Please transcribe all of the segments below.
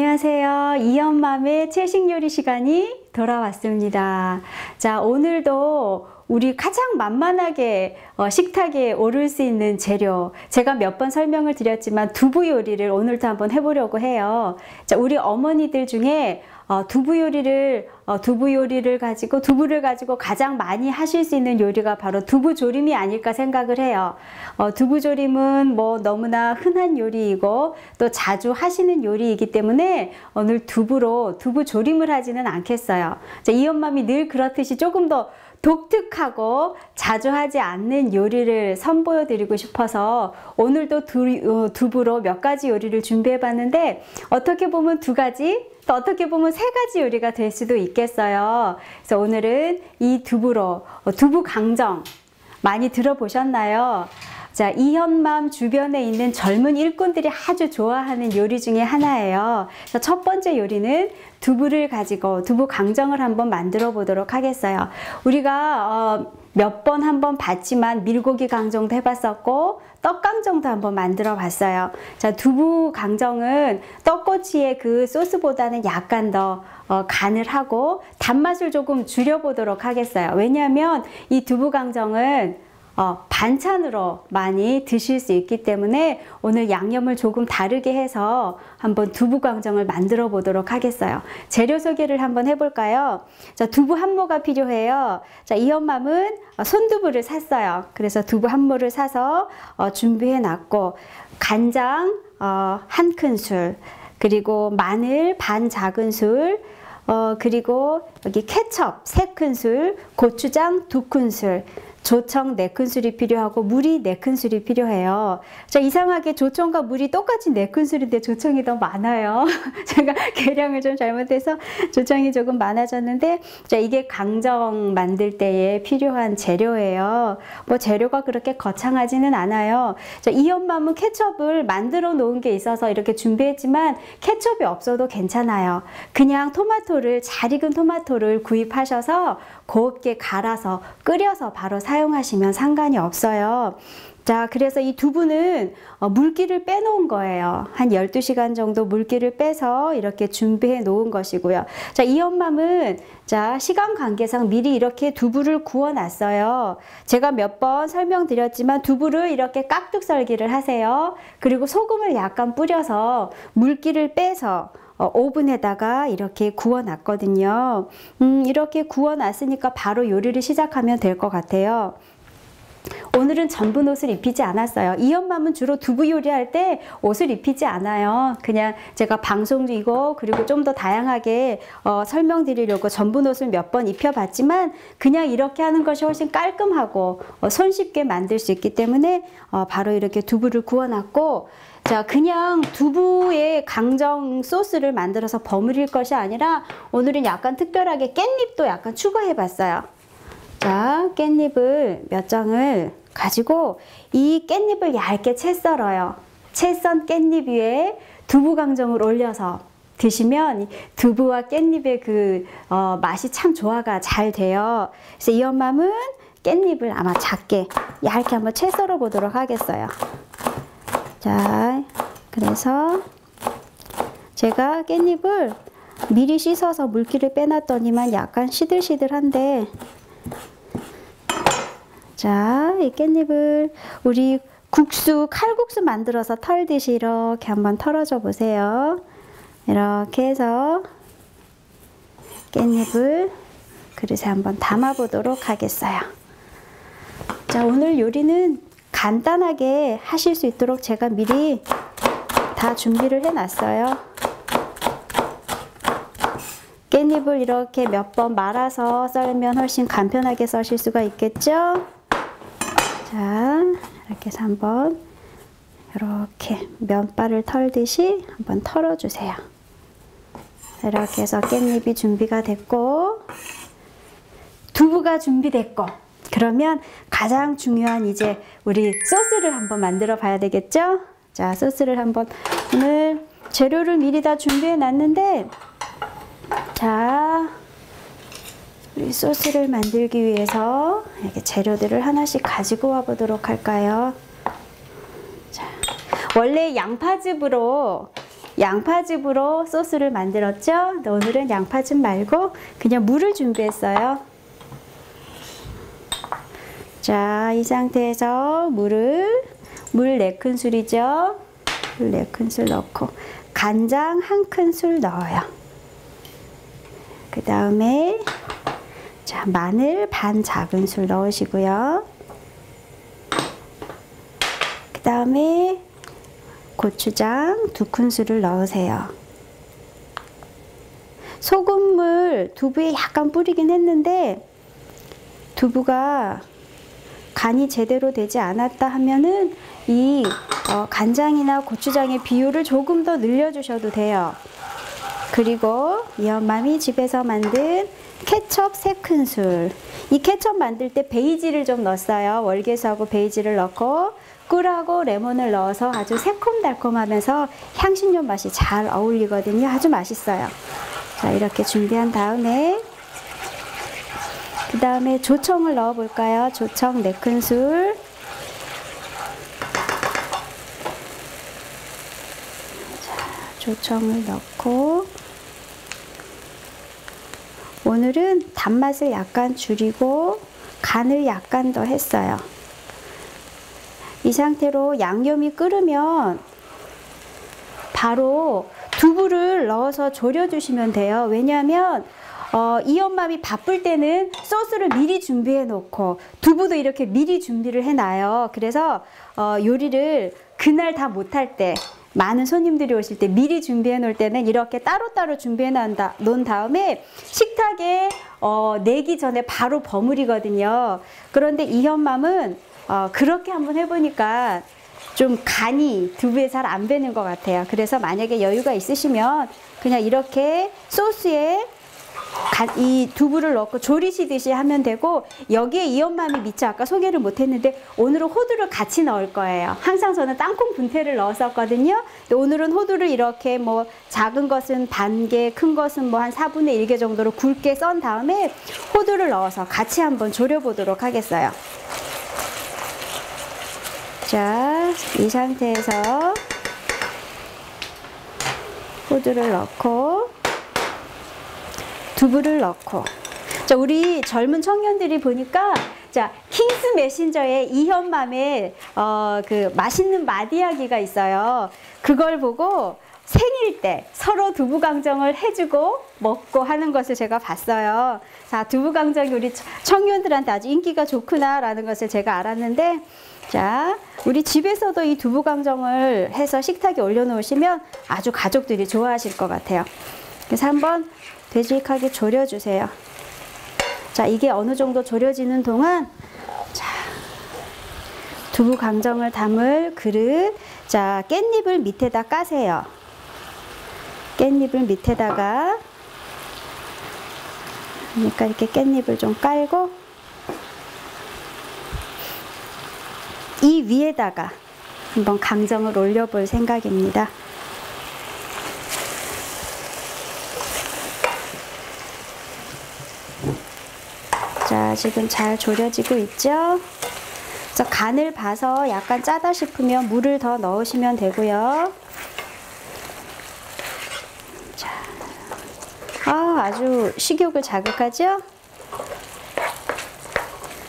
안녕하세요. 이연맘의 채식 요리 시간이 돌아왔습니다. 자, 오늘도 우리 가장 만만하게 어, 식탁에 오를 수 있는 재료 제가 몇 번 설명을 드렸지만 두부 요리를 오늘도 한번 해보려고 해요. 자, 우리 어머니들 중에 어, 두부 요리를 어, 두부 요리를 가지고 두부를 가지고 가장 많이 하실 수 있는 요리가 바로 두부 조림이 아닐까 생각을 해요. 어, 두부 조림은 뭐 너무나 흔한 요리이고 또 자주 하시는 요리이기 때문에 오늘 두부로 두부 조림을 하지는 않겠어요. 자, 이 엄마미 늘 그렇듯이 조금 더 독특하고 자주 하지 않는 요리를 선보여 드리고 싶어서 오늘도 두, 어, 두부로 몇 가지 요리를 준비해 봤는데 어떻게 보면 두 가지 또 어떻게 보면 세 가지 요리가 될 수도 있겠어요. 그래서 오늘은 이 두부로 어, 두부 강정 많이 들어보셨나요? 자, 이현맘 주변에 있는 젊은 일꾼들이 아주 좋아하는 요리 중에 하나예요. 그래서 첫 번째 요리는 두부를 가지고 두부 강정을 한번 만들어 보도록 하겠어요. 우리가 어, 몇번 한번 봤지만 밀고기 강정도 해봤었고 떡 강정도 한번 만들어 봤어요. 자 두부 강정은 떡꼬치의 그 소스보다는 약간 더 어, 간을 하고 단맛을 조금 줄여보도록 하겠어요. 왜냐하면 이 두부 강정은 어, 반찬으로 많이 드실 수 있기 때문에 오늘 양념을 조금 다르게 해서 한번 두부 강정을 만들어 보도록 하겠어요. 재료 소개를 한번 해볼까요? 자, 두부 한 모가 필요해요. 자, 이 엄맘은 손두부를 샀어요. 그래서 두부 한 모를 사서 어, 준비해 놨고 간장 어, 한 큰술 그리고 마늘 반 작은술 어, 그리고 여기 케첩 세큰술 고추장 두큰술 조청 4큰술이 필요하고 물이 4큰술이 필요해요. 자, 이상하게 조청과 물이 똑같이 4큰술인데 조청이 더 많아요. 제가 계량을 좀 잘못해서 조청이 조금 많아졌는데 자, 이게 강정 만들 때에 필요한 재료예요. 뭐 재료가 그렇게 거창하지는 않아요. 자, 이 엄마는 케첩을 만들어 놓은 게 있어서 이렇게 준비했지만 케첩이 없어도 괜찮아요. 그냥 토마토를 잘 익은 토마토를 구입하셔서 곱게 갈아서 끓여서 바로 사 용하시면 상관이 없어요. 자, 그래서 이 두부는 어, 물기를 빼놓은 거예요. 한 12시간 정도 물기를 빼서 이렇게 준비해 놓은 것이고요. 자, 이 엄맘은 자, 시간 관계상 미리 이렇게 두부를 구워 놨어요. 제가 몇 번 설명드렸지만 두부를 이렇게 깍둑 썰기를 하세요. 그리고 소금을 약간 뿌려서 물기를 빼서 어, 오븐에다가 이렇게 구워 놨거든요. 음, 이렇게 구워 놨으니까 바로 요리를 시작하면 될 것 같아요. 오늘은 전분 옷을 입히지 않았어요. 이 엄마는 주로 두부 요리할 때 옷을 입히지 않아요. 그냥 제가 방송 이고 그리고 좀 더 다양하게 어, 설명드리려고 전분 옷을 몇 번 입혀봤지만 그냥 이렇게 하는 것이 훨씬 깔끔하고 어, 손쉽게 만들 수 있기 때문에 어, 바로 이렇게 두부를 구워놨고 자, 그냥 두부에 강정 소스를 만들어서 버무릴 것이 아니라 오늘은 약간 특별하게 깻잎도 약간 추가해 봤어요. 자, 깻잎을 몇 장을 가지고 이 깻잎을 얇게 채 썰어요. 채 썬 깻잎 위에 두부 강정을 올려서 드시면 두부와 깻잎의 그 어, 맛이 참 조화가 잘 돼요. 그래서 이 엄마는 깻잎을 아마 작게 얇게 한번 채 썰어 보도록 하겠어요. 자, 그래서 제가 깻잎을 미리 씻어서 물기를 빼놨더니만 약간 시들시들한데 자, 이 깻잎을 우리 국수, 칼국수 만들어서 털듯이 이렇게 한번 털어줘 보세요. 이렇게 해서 깻잎을 그릇에 한번 담아 보도록 하겠어요. 자, 오늘 요리는 간단하게 하실 수 있도록 제가 미리 다 준비를 해 놨어요. 깻잎을 이렇게 몇 번 말아서 썰면 훨씬 간편하게 써실 수가 있겠죠? 자, 이렇게 해서 한번 이렇게 면발을 털듯이 한번 털어주세요. 이렇게 해서 깻잎이 준비가 됐고 두부가 준비됐고 그러면 가장 중요한 이제 우리 소스를 한번 만들어 봐야 되겠죠? 자, 소스를 한번 오늘 재료를 미리 다 준비해 놨는데 자, 우리 소스를 만들기 위해서 이렇게 재료들을 하나씩 가지고 와 보도록 할까요? 자, 원래 양파즙으로 양파즙으로 소스를 만들었죠. 오늘은 양파즙 말고 그냥 물을 준비했어요. 자, 이 상태에서 물을 물 4큰술이죠. 물 4큰술 넣고 간장 1큰술 넣어요. 그 다음에 자, 마늘 반 작은술 넣으시고요. 그 다음에 고추장 두 큰술을 넣으세요. 소금물 두부에 약간 뿌리긴 했는데 두부가 간이 제대로 되지 않았다 하면은 이 어, 간장이나 고추장의 비율을 조금 더 늘려주셔도 돼요. 그리고 이 엄마미 집에서 만든 케첩 3큰술. 이 케첩 만들 때 베이지를 좀 넣었어요. 월계수하고 베이지를 넣고 꿀하고 레몬을 넣어서 아주 새콤달콤하면서 향신료 맛이 잘 어울리거든요. 아주 맛있어요. 자, 이렇게 준비한 다음에 그 다음에 조청을 넣어 볼까요? 조청 4큰술 조청을 넣고 오늘은 단맛을 약간 줄이고 간을 약간 더 했어요. 이 상태로 양념이 끓으면 바로 두부를 넣어서 졸여 주시면 돼요. 왜냐하면 어, 이 엄마이 바쁠 때는 소스를 미리 준비해 놓고 두부도 이렇게 미리 준비를 해 놔요. 그래서 어, 요리를 그날 다 못할 때 많은 손님들이 오실 때 미리 준비해 놓을 때는 이렇게 따로따로 준비해 놓은 다음에 식탁에 어, 내기 전에 바로 버무리거든요. 그런데 이현맘은 어, 그렇게 한번 해보니까 좀 간이 두부에 잘 안 배는 것 같아요. 그래서 만약에 여유가 있으시면 그냥 이렇게 소스에 이 두부를 넣고 조리시듯이 하면 되고 여기에 이엄마미 미처 아까 소개를 못했는데 오늘은 호두를 같이 넣을 거예요. 항상 저는 땅콩 분태를 넣었었거든요. 오늘은 호두를 이렇게 뭐 작은 것은 반 개, 큰 것은 뭐 한 4분의 1개 정도로 굵게 썬 다음에 호두를 넣어서 같이 한번 졸여보도록 하겠어요. 자, 이 상태에서 호두를 넣고 두부를 넣고 자 우리 젊은 청년들이 보니까 자 킹스 메신저에 이현맘의 어, 그 맛있는 마디야기가 있어요. 그걸 보고 생일 때 서로 두부 강정을 해주고 먹고 하는 것을 제가 봤어요. 자 두부 강정이 우리 청년들한테 아주 인기가 좋구나라는 것을 제가 알았는데 자 우리 집에서도 이 두부 강정을 해서 식탁에 올려놓으시면 아주 가족들이 좋아하실 것 같아요. 그래서 한번 되직하게 졸여주세요. 자, 이게 어느 정도 졸여지는 동안 자, 두부 강정을 담을 그릇 자, 깻잎을 밑에다 까세요. 깻잎을 밑에다가 그러니까 이렇게 깻잎을 좀 깔고 이 위에다가 한번 강정을 올려볼 생각입니다. 자, 지금 잘 졸여지고 있죠? 그래서 간을 봐서 약간 짜다 싶으면 물을 더 넣으시면 되고요. 자, 아, 아주 식욕을 자극하죠?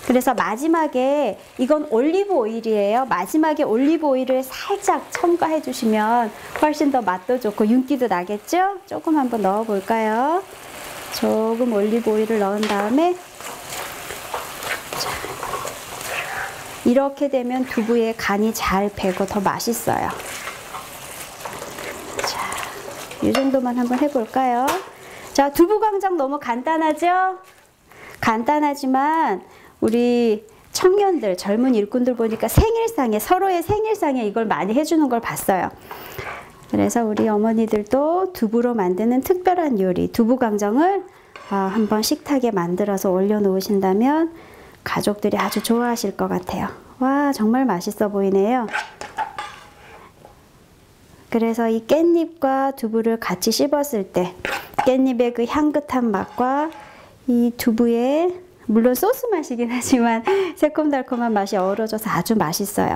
그래서 마지막에 이건 올리브 오일이에요. 마지막에 올리브 오일을 살짝 첨가해 주시면 훨씬 더 맛도 좋고 윤기도 나겠죠? 조금 한번 넣어 볼까요? 조금 올리브 오일을 넣은 다음에 이렇게 되면 두부에 간이 잘 배고 더 맛있어요. 자, 이 정도만 한번 해볼까요? 자, 두부강정 너무 간단하죠? 간단하지만 우리 청년들, 젊은 일꾼들 보니까 생일상에, 서로의 생일상에 이걸 많이 해주는 걸 봤어요. 그래서 우리 어머니들도 두부로 만드는 특별한 요리, 두부강정을 아, 한번 식탁에 만들어서 올려놓으신다면 가족들이 아주 좋아하실 것 같아요. 와, 정말 맛있어 보이네요. 그래서 이 깻잎과 두부를 같이 씹었을 때 깻잎의 그 향긋한 맛과 이 두부의 물론 소스 맛이긴 하지만 새콤달콤한 맛이 어우러져서 아주 맛있어요.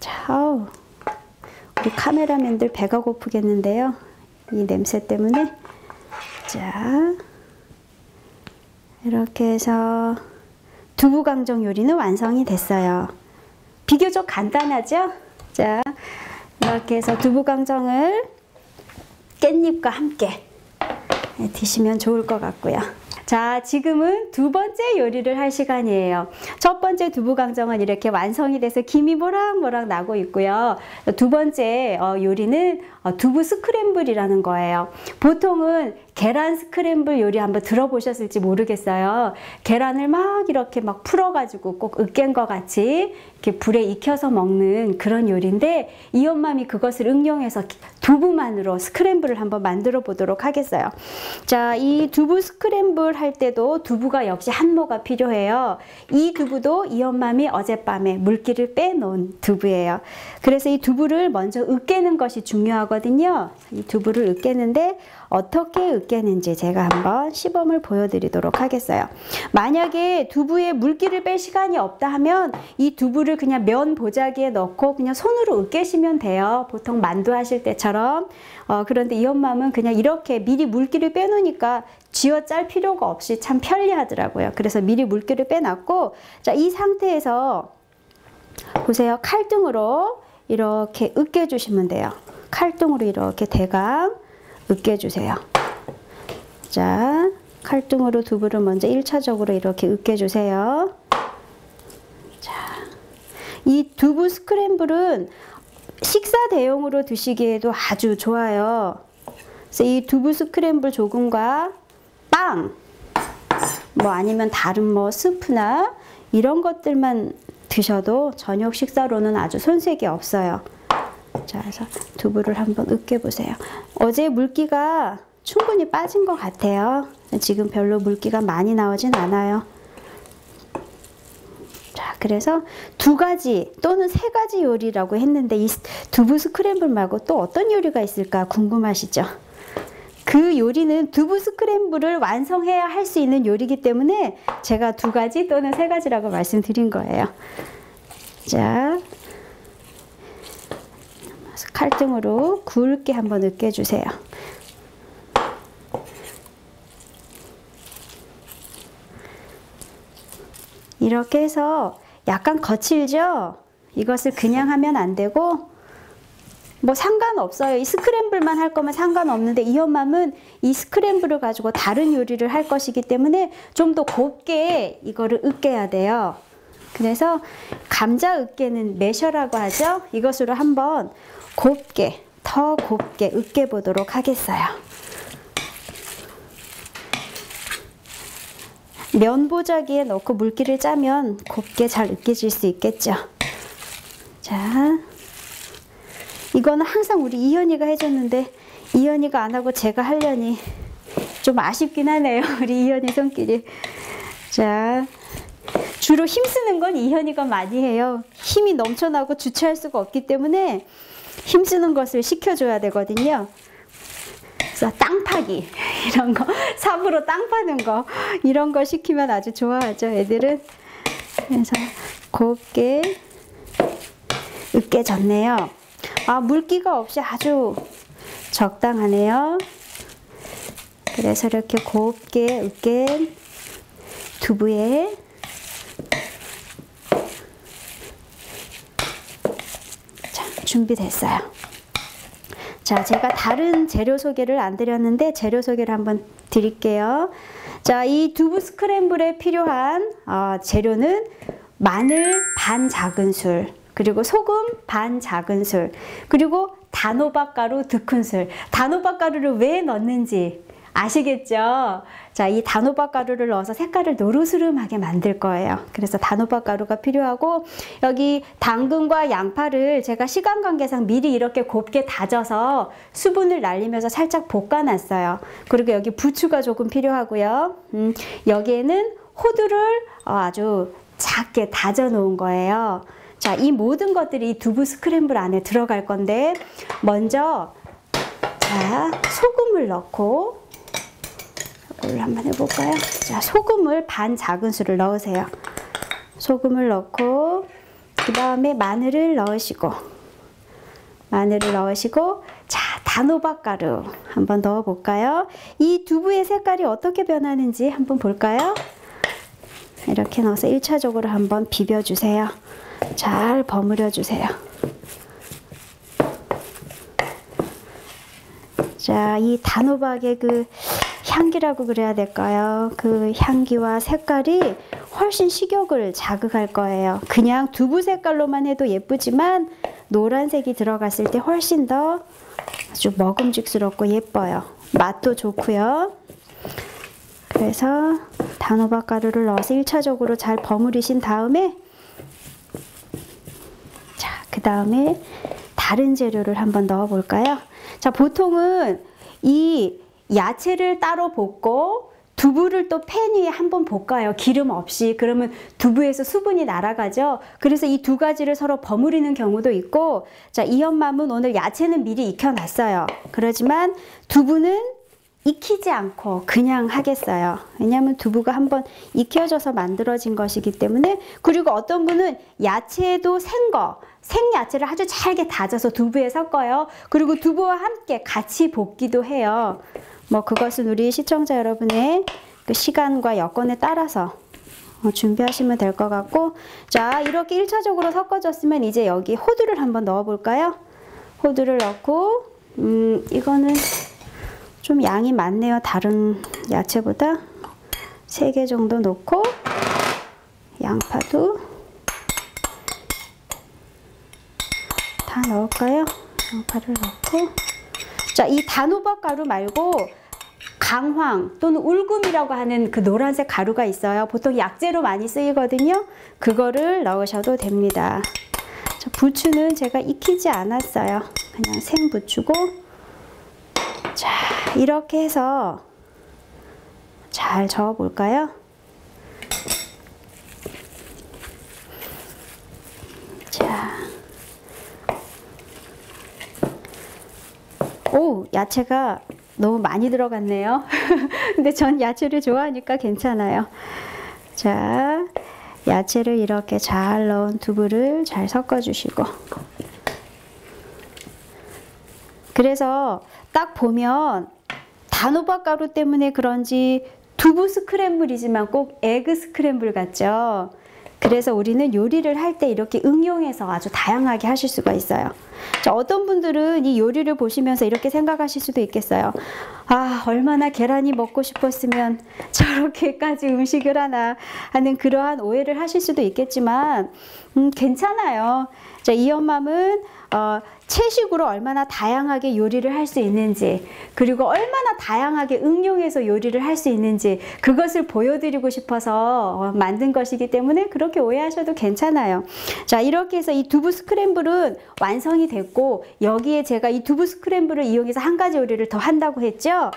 자, 우리 카메라맨들 배가 고프겠는데요. 이 냄새 때문에. 자, 이렇게 해서 두부강정 요리는 완성이 됐어요. 비교적 간단하죠? 자, 이렇게 해서 두부강정을 깻잎과 함께 드시면 좋을 것 같고요. 자, 지금은 두 번째 요리를 할 시간이에요. 첫 번째 두부강정은 이렇게 완성이 돼서 김이 모락모락 나고 있고요. 두 번째 어, 요리는 어, 두부 스크램블이라는 거예요. 보통은 계란 스크램블 요리 한번 들어보셨을지 모르겠어요. 계란을 막 이렇게 막 풀어가지고 꼭 으깬 것 같이 이렇게 불에 익혀서 먹는 그런 요리인데 이 엄마미 그것을 응용해서 두부만으로 스크램블을 한번 만들어 보도록 하겠어요. 자, 이 두부 스크램블 할 때도 두부가 역시 한모가 필요해요. 이 두부도 이 엄마미 어젯밤에 물기를 빼놓은 두부예요. 그래서 이 두부를 먼저 으깨는 것이 중요하거든요. 이 두부를 으깨는데 어떻게 으깨는지 제가 한번 시범을 보여드리도록 하겠어요. 만약에 두부에 물기를 뺄 시간이 없다 하면 이 두부를 그냥 면 보자기에 넣고 그냥 손으로 으깨시면 돼요. 보통 만두 하실 때처럼. 어, 그런데 이 엄마는 그냥 이렇게 미리 물기를 빼놓으니까 쥐어 짤 필요가 없이 참 편리하더라고요. 그래서 미리 물기를 빼놨고 자, 이 상태에서 보세요. 칼등으로 이렇게 으깨주시면 돼요. 칼등으로 이렇게 대강 으깨주세요. 자, 칼등으로 두부를 먼저 1차적으로 이렇게 으깨주세요. 자, 이 두부 스크램블은 식사 대용으로 드시기에도 아주 좋아요. 그래서 이 두부 스크램블 조금과 빵, 뭐 아니면 다른 뭐 스프나 이런 것들만 드셔도 저녁 식사로는 아주 손색이 없어요. 자, 그래서 두부를 한번 으깨보세요. 어제 물기가 충분히 빠진 것 같아요. 지금 별로 물기가 많이 나오진 않아요. 자, 그래서 두 가지 또는 세 가지 요리라고 했는데 이 두부 스크램블 말고 또 어떤 요리가 있을까 궁금하시죠? 그 요리는 두부 스크램블을 완성해야 할 수 있는 요리이기 때문에 제가 두 가지 또는 세 가지라고 말씀드린 거예요. 자, 칼등으로 굵게 한번 으깨주세요. 이렇게 해서 약간 거칠죠? 이것을 그냥 하면 안 되고 뭐 상관없어요. 이 스크램블만 할 거면 상관없는데 이 엄마는 이 스크램블을 가지고 다른 요리를 할 것이기 때문에 좀 더 곱게 이거를 으깨야 돼요. 그래서 감자 으깨는 매셔라고 하죠. 이것으로 한번 곱게 더 곱게 으깨 보도록 하겠어요. 면 보자기에 넣고 물기를 짜면 곱게 잘 으깨질 수 있겠죠. 자, 이거는 항상 우리 이현이가 해줬는데 이현이가 안 하고 제가 하려니 좀 아쉽긴 하네요. 우리 이현이 손길이. 자, 주로 힘쓰는 건 이현이가 많이 해요. 힘이 넘쳐나고 주체할 수가 없기 때문에 힘쓰는 것을 시켜줘야 되거든요. 그래서 땅 파기 이런 거 삽으로 땅 파는 거 이런 거 시키면 아주 좋아하죠 애들은 그래서 곱게 으깨졌네요 아 물기가 없이 아주 적당하네요 그래서 이렇게 곱게 으깬 두부에 준비됐어요. 자, 제가 다른 재료 소개를 안 드렸는데 재료 소개를 한번 드릴게요. 자, 이 두부 스크램블에 필요한 어, 재료는 마늘 반 작은술, 그리고 소금 반 작은술, 그리고 단호박 가루 두 큰술. 단호박 가루를 왜 넣는지 아시겠죠? 자, 이 단호박 가루를 넣어서 색깔을 노르스름하게 만들 거예요. 그래서 단호박 가루가 필요하고 여기 당근과 양파를 제가 시간 관계상 미리 이렇게 곱게 다져서 수분을 날리면서 살짝 볶아놨어요. 그리고 여기 부추가 조금 필요하고요. 음, 여기에는 호두를 아주 작게 다져 놓은 거예요. 자, 이 모든 것들이 이 두부 스크램블 안에 들어갈 건데 먼저 자, 소금을 넣고 이걸 한번 해볼까요? 자, 소금을 반 작은술을 넣으세요. 소금을 넣고 그 다음에 마늘을 넣으시고 마늘을 넣으시고 자 단호박 가루 한번 넣어 볼까요? 이 두부의 색깔이 어떻게 변하는지 한번 볼까요? 이렇게 넣어서 1차적으로 한번 비벼 주세요. 잘 버무려 주세요. 자, 이 단호박의 그 향기라고 그래야 될까요? 그 향기와 색깔이 훨씬 식욕을 자극할 거예요. 그냥 두부 색깔로만 해도 예쁘지만 노란색이 들어갔을 때 훨씬 더 아주 먹음직스럽고 예뻐요. 맛도 좋고요. 그래서 단호박 가루를 넣어서 1차적으로 잘 버무리신 다음에 자, 그 다음에 다른 재료를 한번 넣어 볼까요? 자, 보통은 이 야채를 따로 볶고 두부를 또 팬 위에 한번 볶아요. 기름 없이. 그러면 두부에서 수분이 날아가죠. 그래서 이 두 가지를 서로 버무리는 경우도 있고, 자, 이연맘은 오늘 야채는 미리 익혀놨어요. 그러지만 두부는 익히지 않고 그냥 하겠어요. 왜냐하면 두부가 한번 익혀져서 만들어진 것이기 때문에 그리고 어떤 분은 야채도 생거 생야채를 아주 잘게 다져서 두부에 섞어요. 그리고 두부와 함께 같이 볶기도 해요. 뭐 그것은 우리 시청자 여러분의 그 시간과 여건에 따라서 어, 준비하시면 될 것 같고 자 이렇게 1차적으로 섞어졌으면 이제 여기 호두를 한번 넣어 볼까요? 호두를 넣고 음 이거는 좀 양이 많네요. 다른 야채보다 3개 정도 넣고 양파도 다 넣을까요? 양파를 넣고 자, 이 단호박 가루 말고 강황 또는 울금이라고 하는 그 노란색 가루가 있어요. 보통 약재로 많이 쓰이거든요. 그거를 넣으셔도 됩니다. 자, 부추는 제가 익히지 않았어요. 그냥 생 부추고 자, 이렇게 해서 잘 저어 볼까요? 자. 오, 야채가 너무 많이 들어갔네요. 근데 전 야채를 좋아하니까 괜찮아요. 자, 야채를 이렇게 잘 넣은 두부를 잘 섞어 주시고. 그래서 딱 보면 단호박 가루 때문에 그런지 두부 스크램블이지만 꼭 에그 스크램블 같죠. 그래서 우리는 요리를 할 때 이렇게 응용해서 아주 다양하게 하실 수가 있어요. 자, 어떤 분들은 이 요리를 보시면서 이렇게 생각하실 수도 있겠어요. 아, 얼마나 계란이 먹고 싶었으면 저렇게까지 음식을 하나 하는 그러한 오해를 하실 수도 있겠지만, 음, 괜찮아요. 자, 이 엄마는 어, 채식으로 얼마나 다양하게 요리를 할 수 있는지 그리고 얼마나 다양하게 응용해서 요리를 할 수 있는지 그것을 보여드리고 싶어서 어, 만든 것이기 때문에 그렇게 오해하셔도 괜찮아요. 자 이렇게 해서 이 두부 스크램블은 완성이 됐고 여기에 제가 이 두부 스크램블을 이용해서 한 가지 요리를 더 한다고 했죠.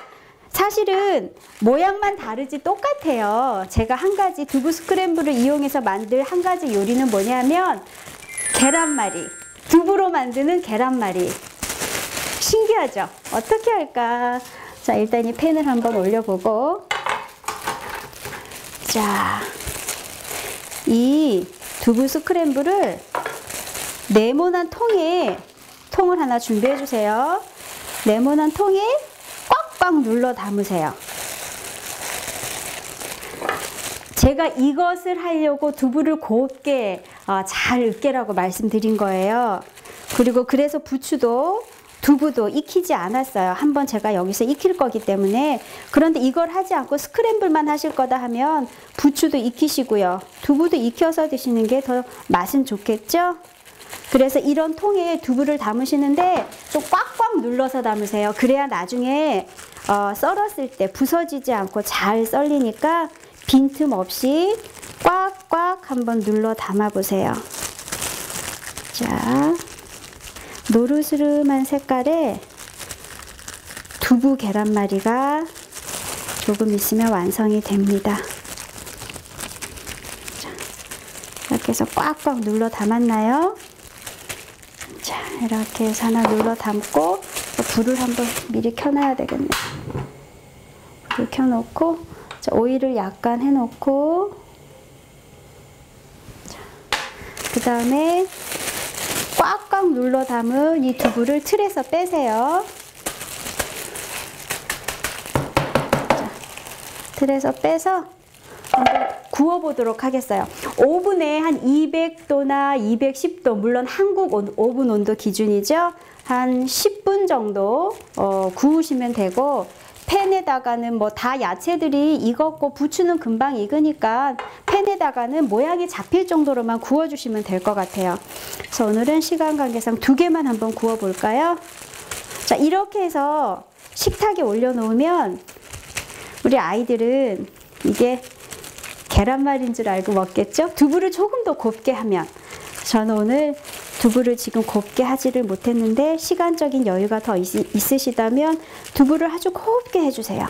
사실은 모양만 다르지 똑같아요. 제가 한 가지 두부 스크램블을 이용해서 만들 한 가지 요리는 뭐냐면 계란말이. 두부로 만드는 계란말이. 신기하죠? 어떻게 할까? 자, 일단 이 팬을 한번 올려보고. 자, 이 두부 스크램블을 네모난 통에, 통을 하나 준비해 주세요. 네모난 통에 꽉꽉 눌러 담으세요. 제가 이것을 하려고 두부를 곱게 어, 잘 으깨라고 말씀드린 거예요. 그리고 그래서 부추도 두부도 익히지 않았어요. 한번 제가 여기서 익힐 거기 때문에. 그런데 이걸 하지 않고 스크램블만 하실 거다 하면 부추도 익히시고요. 두부도 익혀서 드시는 게 더 맛은 좋겠죠? 그래서 이런 통에 두부를 담으시는데 좀 꽉꽉 눌러서 담으세요. 그래야 나중에 어, 썰었을 때 부서지지 않고 잘 썰리니까 빈틈 없이 꽉꽉 한번 눌러 담아 보세요. 자, 노르스름한 색깔의 두부 계란말이가 조금 있으면 완성이 됩니다. 자, 이렇게 해서 꽉꽉 눌러 담았나요? 자, 이렇게 해서 하나 눌러 담고 불을 한번 미리 켜놔야 되겠네요. 불 켜놓고 자, 오일을 약간 해놓고 그 다음에 꽉꽉 눌러 담은 이 두부를 틀에서 빼세요. 자, 틀에서 빼서 한번 구워보도록 하겠어요. 오븐에 한 200도나 210도, 물론 한국 오븐 온도 기준이죠. 한 10분 정도 어, 구우시면 되고 팬에다가는 뭐 다 야채들이 익었고 부추는 금방 익으니까 팬에다가는 모양이 잡힐 정도로만 구워주시면 될 것 같아요. 그래서 오늘은 시간 관계상 두 개만 한번 구워볼까요? 자 이렇게 해서 식탁에 올려놓으면 우리 아이들은 이게 계란말인 줄 알고 먹겠죠? 두부를 조금 더 곱게 하면 저는 오늘 두부를 지금 곱게 하지를 못했는데 시간적인 여유가 더 있, 으시다면 두부를 아주 곱게 해주세요.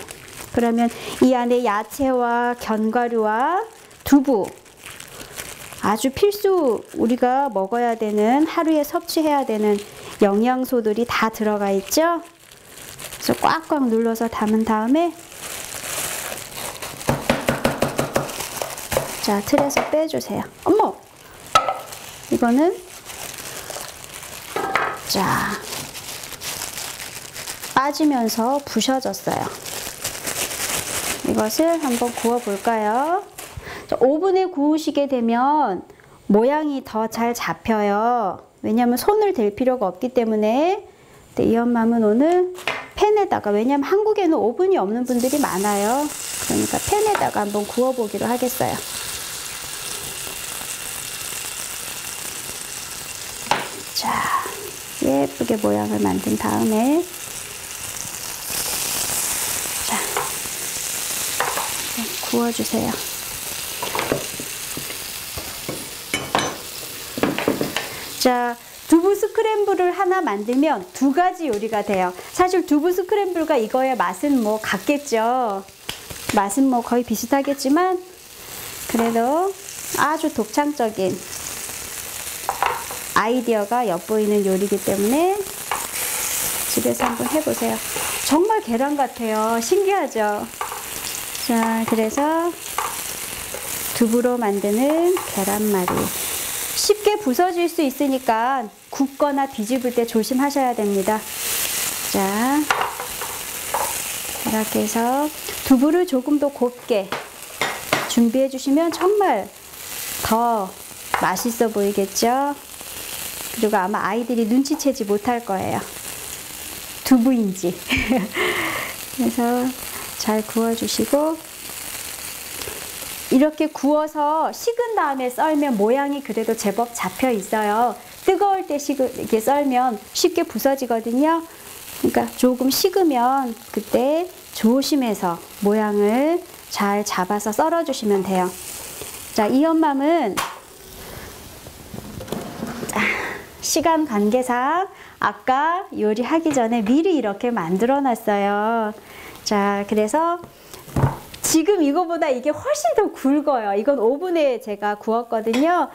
그러면 이 안에 야채와 견과류와 두부 아주 필수 우리가 먹어야 되는 하루에 섭취해야 되는 영양소들이 다 들어가 있죠. 그래서 꽉꽉 눌러서 담은 다음에 자 틀에서 빼주세요. 어머 이거는 자 빠지면서 부셔졌어요. 이것을 한번 구워 볼까요? 오븐에 구우시게 되면 모양이 더 잘 잡혀요. 왜냐하면 손을 댈 필요가 없기 때문에 이 엄마는 오늘 팬에다가 왜냐하면 한국에는 오븐이 없는 분들이 많아요. 그러니까 팬에다가 한번 구워보기로 하겠어요. 예쁘게 모양을 만든 다음에 자, 구워주세요. 자, 두부 스크램블을 하나 만들면 두 가지 요리가 돼요. 사실 두부 스크램블과 이거의 맛은 뭐 같겠죠. 맛은 뭐 거의 비슷하겠지만 그래도 아주 독창적인 아이디어가 엿보이는 요리이기 때문에 집에서 한번 해보세요. 정말 계란 같아요. 신기하죠? 자, 그래서 두부로 만드는 계란말이. 쉽게 부서질 수 있으니까 굽거나 뒤집을 때 조심하셔야 됩니다. 자, 이렇게 해서 두부를 조금 더 곱게 준비해 주시면 정말 더 맛있어 보이겠죠? 그리고 아마 아이들이 눈치채지 못할 거예요. 두부인지. 그래서 잘 구워주시고 이렇게 구워서 식은 다음에 썰면 모양이 그래도 제법 잡혀 있어요. 뜨거울 때 이렇게 썰면 쉽게 부서지거든요. 그러니까 조금 식으면 그때 조심해서 모양을 잘 잡아서 썰어주시면 돼요. 자, 이 엄맘은 시간 관계상 아까 요리하기 전에 미리 이렇게 만들어 놨어요. 자, 그래서 지금 이거보다 이게 훨씬 더 굵어요. 이건 오븐에 제가 구웠거든요.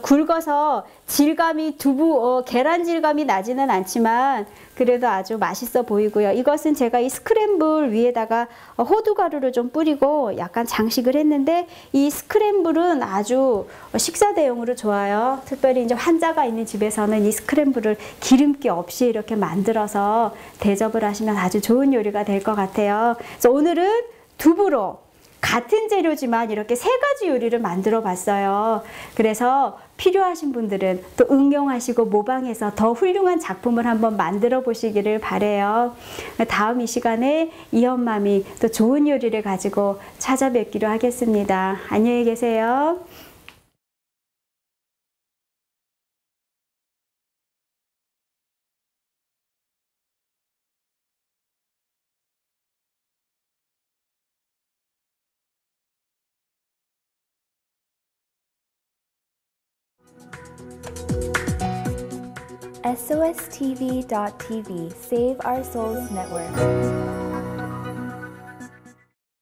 굵어서 질감이 두부, 어, 계란 질감이 나지는 않지만 그래도 아주 맛있어 보이고요. 이것은 제가 이 스크램블 위에다가 호두가루를 좀 뿌리고 약간 장식을 했는데 이 스크램블은 아주 식사 대용으로 좋아요. 특별히 이제 환자가 있는 집에서는 이 스크램블을 기름기 없이 이렇게 만들어서 대접을 하시면 아주 좋은 요리가 될 것 같아요. 그래서 오늘은 두부로 같은 재료지만 이렇게 세 가지 요리를 만들어 봤어요. 그래서 필요하신 분들은 또 응용하시고 모방해서 더 훌륭한 작품을 한번 만들어 보시기를 바래요. 다음 이 시간에 이엄맘이 또 좋은 요리를 가지고 찾아뵙기로 하겠습니다. 안녕히 계세요. SOSTV.tv Save Our Souls Network.